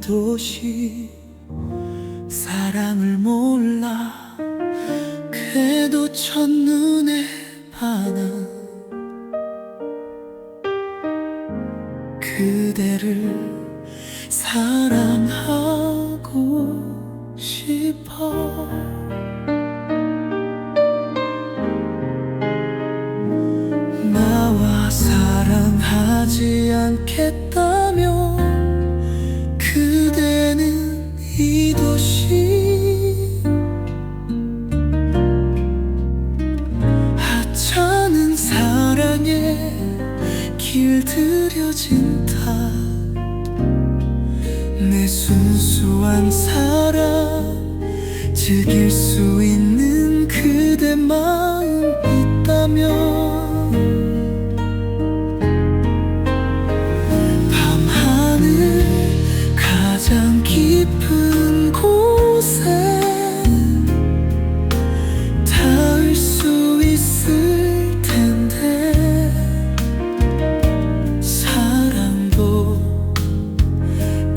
도시 사랑을 몰라 그래도 첫눈에 반한 그대를 사랑하고 싶어. 나와 사랑하지 않겠다 길들여진 탓내 순수한 사랑 즐길 수 있는 그대 마음 있다면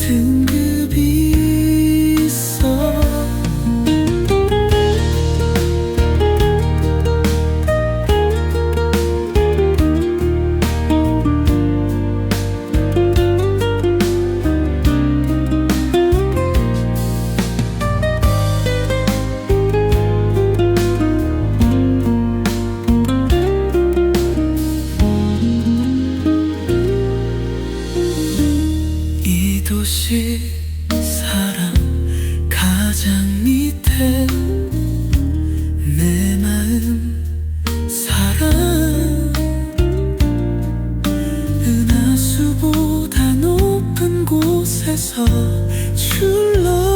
ถึง 도시 사람 가장 밑에 내 마음 사랑. 은하수보다 높은 곳에서 출렁